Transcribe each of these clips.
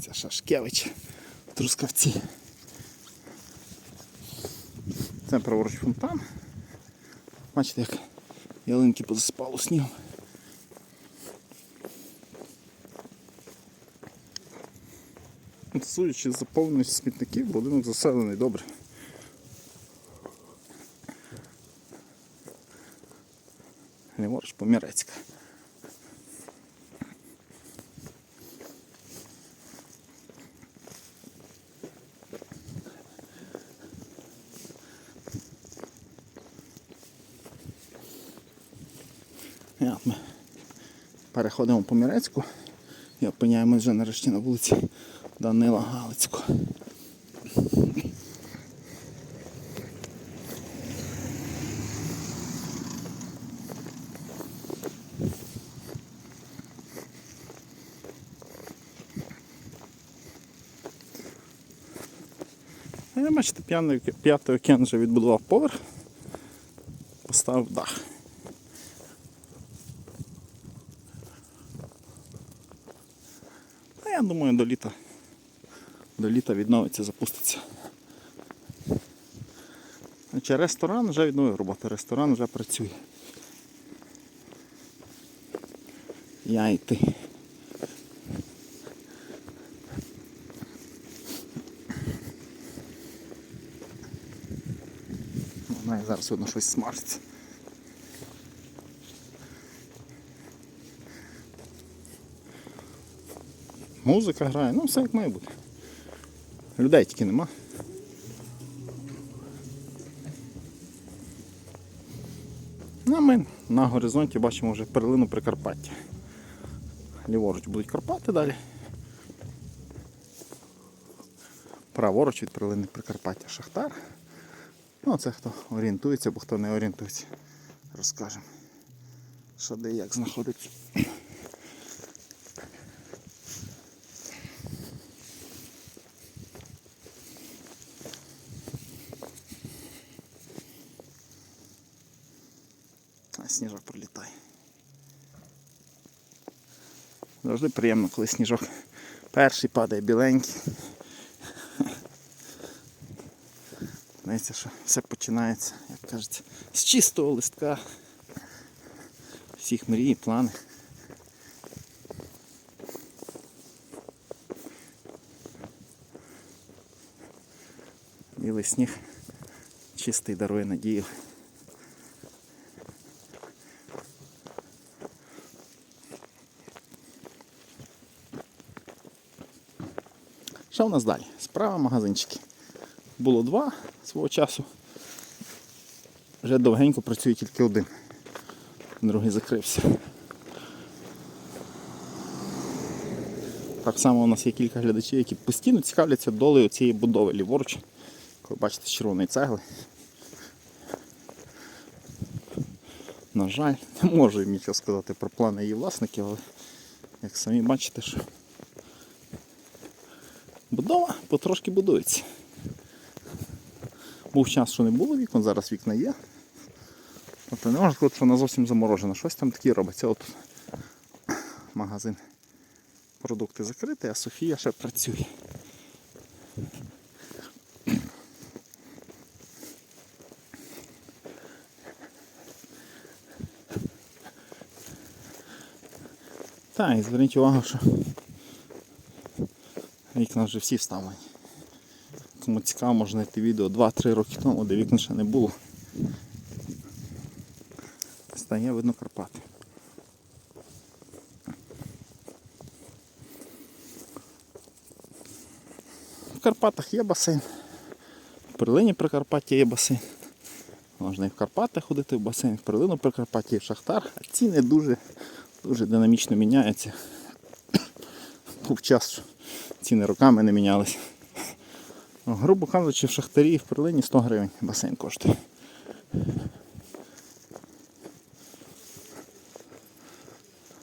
Це Шашкевич. Трускавці. Це праворуч фонтан. Бачите, як ялинки позасипало снігом. Судячи з заповненості смітників, будинок заселений добре. Ліворуч Помірецька. От ми переходимо по Мірецьку і опиняємось вже нарешті на вулиці Данила Галицького. Я бачите, п'ятий океан вже відбудував поверх, поставив дах. Я думаю, до літа, до літа відновиться, запуститься. Значить, ресторан вже відновив роботу, ресторан вже працює. Я і ти. Вона зараз видно щось смажиться. Музика грає, ну все як має бути. Людей тільки нема. Ну, а ми на горизонті бачимо вже перлину Прикарпаття. Ліворуч будуть Карпати далі. Праворуч від перлини Прикарпаття Шахтар. Ну, це хто орієнтується, або хто не орієнтується. Розкажемо, що де як знаходиться. Сніжок пролітає. Завжди приємно, коли сніжок перший падає біленький. Знаєте, що все починається, як кажуть, з чистого листка. Всіх мрій, плани. Білий сніг чистий дарує надію. Що в нас далі? Справа магазинчики. Було два свого часу. Вже довгенько працює тільки один. Другий закрився. Так само у нас є кілька глядачів, які постійно цікавляться долею цієї будови ліворуч. Коли бачите, з червоної цегли. На жаль, не можу їм нічого сказати про плани її власників, але як самі бачите, що будова потрошки будується. Був час, що не було вікон, зараз вікна є. Тобто не можна сказати, що вона зовсім заморожена. Щось там таке робиться. От магазин. Продукти закриті, а Софія ще працює. Так, і зверніть увагу, що вікна вже всі вставлені. Кому цікаво, можна знайти відео 2-3 роки тому, де вікна ще не було. Стає видно Карпати. В Карпатах є басейн. В Перлині Прикарпаття є басейн. Можна і в Карпатах ходити в басейн, в Перлину Прикарпаття і в Шахтар. А ціни дуже, дуже динамічно міняються. Був час, ціни роками не мінялися. Грубо кажучи, в Шахтарі в Перлині 100 гривень басейн коштує.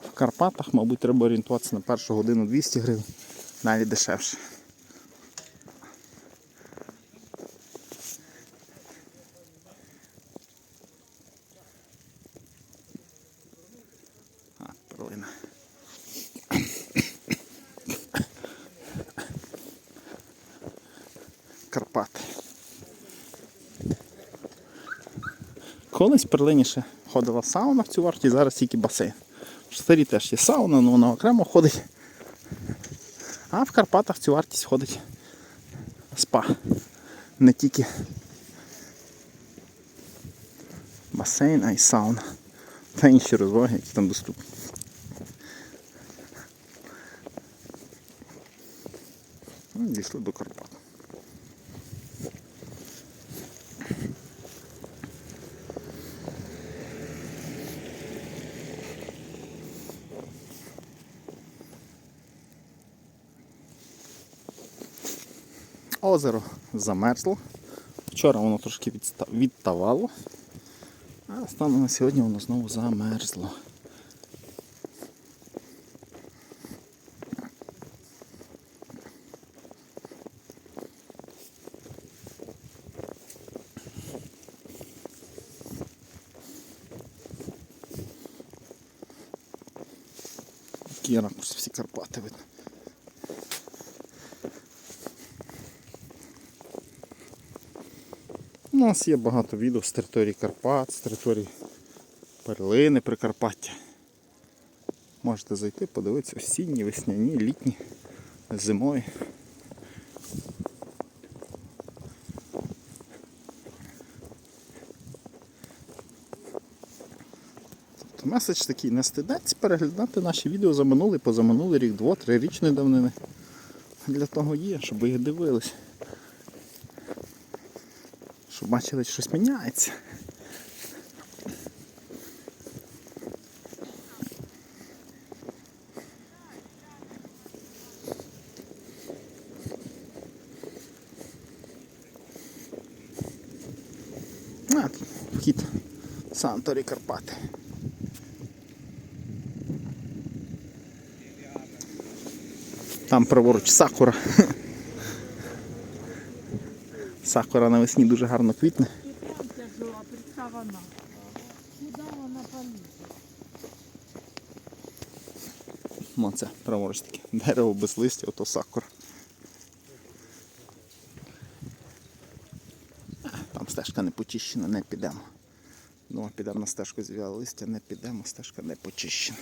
В Карпатах, мабуть, треба орієнтуватися на першу годину 200 гривень, навіть дешевше. Перлина. Карпати. Колись перлиніше ходила сауна в цю варті, зараз тільки басейн. В Штарі теж є сауна, але вона окремо ходить. А в Карпатах цю вартість ходить спа. Не тільки басейн, а й сауна. Та інші розваги, які там доступні. Ну, Дійшли до Карпат. Озеро замерзло. Вчора воно трошки відтавало, а станом на сьогодні воно знову замерзло. Який ракурс всі Карпати видно. У нас є багато відео з території Карпат, з території перлини Прикарпаття. Можете зайти, подивитися осінні, весняні, літні, зимові. Тобто меседж такий, не стидеться переглядати наші відео за минулий, позаминулий рік, дво-три річної давнини. Для того є, щоб їх дивились. Щоб бачили, що щось міняється. А, вхід Санторі Карпати. Там праворуч сакура. Сакура навесні дуже гарно квітне. І там? Ну, праворуч таке. Дерево без листя, ото сакура. Там стежка не почищена, не підемо. Думаю, підемо на стежку зв'яли листя, не підемо, стежка не почищена.